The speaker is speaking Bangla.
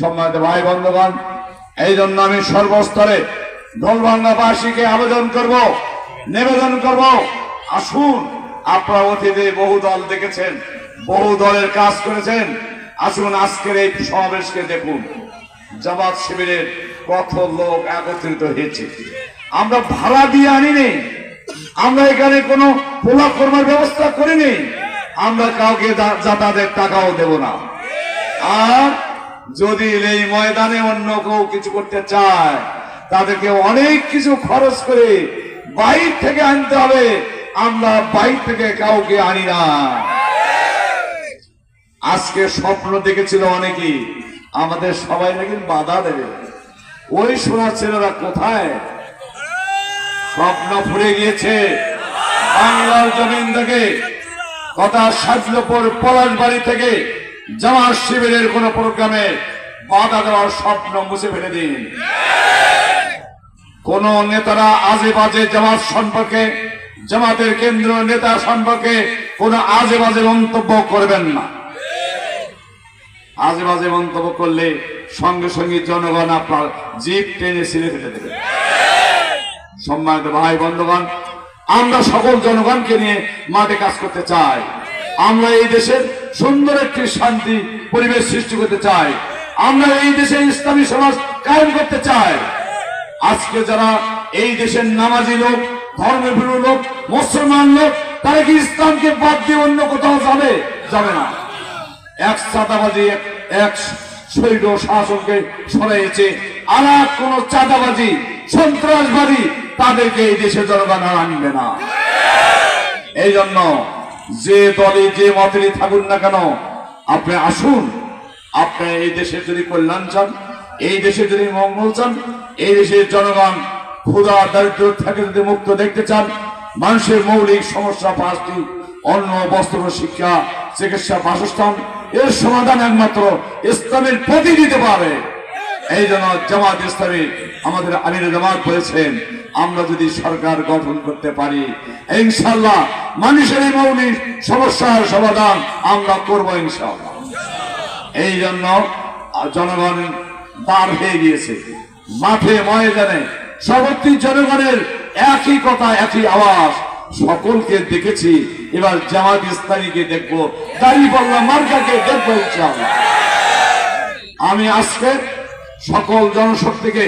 সম্মানিত ভাই বন্ধুগণ এই জন্য আমি সর্বস্তরে ঢোলভাঙ্গাবাসীকে আবেদন করব, নিবেদন করব। আসুন, আপনারা অতীতে বহু দল দেখেছেন, বহু দলের কাজ করেছেন। আসুন আজকের এই সমাবেশকে দেখুন। জামাত শিবিরের কত লোক একত্রিত হয়েছে। আমরা ভাড়া দিয়ে আনিনি। আমরা এখানে কোনো পোলা কর্মের ব্যবস্থা করিনি। আমরা কাউকে যাতায়াতের টাকাও দেব না। আর যদি এই ময়দানে অন্য কেউ কিছু করতে চায়, তাদেরকে অনেক কিছু খরচ করে বাইর থেকে আনতে হবে। আমরা বাইর থেকে কাউকে আনি না। আজকে স্বপ্ন দেখেছিল অনেকেই আমাদের সবাই নাকি বাধা দেবে। ওই সোনার ছেলেরা কোথায়? স্বপ্ন ফুরে গিয়েছে। বাংলার জমিন থেকে কথা সাজলপুর পলাশ বাড়ি থেকে জামাত শিবিরের কোন প্রোগ্রামে বাধা দেওয়ার স্বপ্ন মুছে ফেলে দিন। কোন নেতারা আজে বাজে জামাত সম্পর্কে, জামাতের কেন্দ্র নেতা সম্পর্কে কোন আজে বাজে মন্তব্য করবেন না। আজে বাজে মন্তব্য করলে সঙ্গে সঙ্গে জনগণ আপনার জিপ টেনে ছিঁড়ে ফেলে দেবে। সম্মানিত ভাই বন্ধুগণ আমরা সকল জনগণকে নিয়ে মাঠে কাজ করতে চাই। আমরা এই দেশের সুন্দর একটি শান্তি পরিবেশ সৃষ্টি করতে চাই। আমরা এই দেশে ইসলামী সমাজ কায়েম করতে চাই। আজকে যারা এই দেশের নামাজি লোক, ধর্মভীরু লোক, মুসলমান লোক, তারা কি ইসলামকে বাদ দিয়ে অন্য কোথাও যাবে? যাবে না। এক চাঁদাবাজি, এক- শৈল শাসনকে সরাইছে আর কোন চাঁদাবাজি, সন্ত্রাসবাদী তাদেরকে এই দেশে জনগণ আর আনবে না। এই জন্য যে দলে যে মতেরই থাকুন না কেন, আপনি আসুন, আপনি এই দেশের যদি কল্যাণ চান, এই দেশে যদি মঙ্গল চান, এই দেশের জনগণ ক্ষুধা দারিদ্র থেকে যদি মুক্ত দেখতে চান, মানুষের মৌলিক সমস্যা পাঁচটি, অন্ন, বস্ত্র, শিক্ষা, চিকিৎসা, বাসস্থান, এর সমাধান একমাত্র ইসলামের প্রতি দিতে পারে। এই জন্য জামাত ইসলামী আমাদের আমির জামাত বলেছেন আমরা যদি সরকার গঠন করতে পারি ইনশাল্লাহ মানুষের মৌলিক সমস্যার সমাধান আমরা করব ইনশাল্লাহ এই জন্য জনগণ বার হয়ে গিয়েছে। মাঠে, ময়দানে সর্বত্র জনগণের একই কথা, একই আওয়াজ। সকলকে দেখেছি, এবার জামাত ইসলামীকে দেখব দাঁড়িয়ে পাল্লা মার্কাকে দেখব ইনশাআল্লাহ। আমি আজকে সকল জনশক্তিকে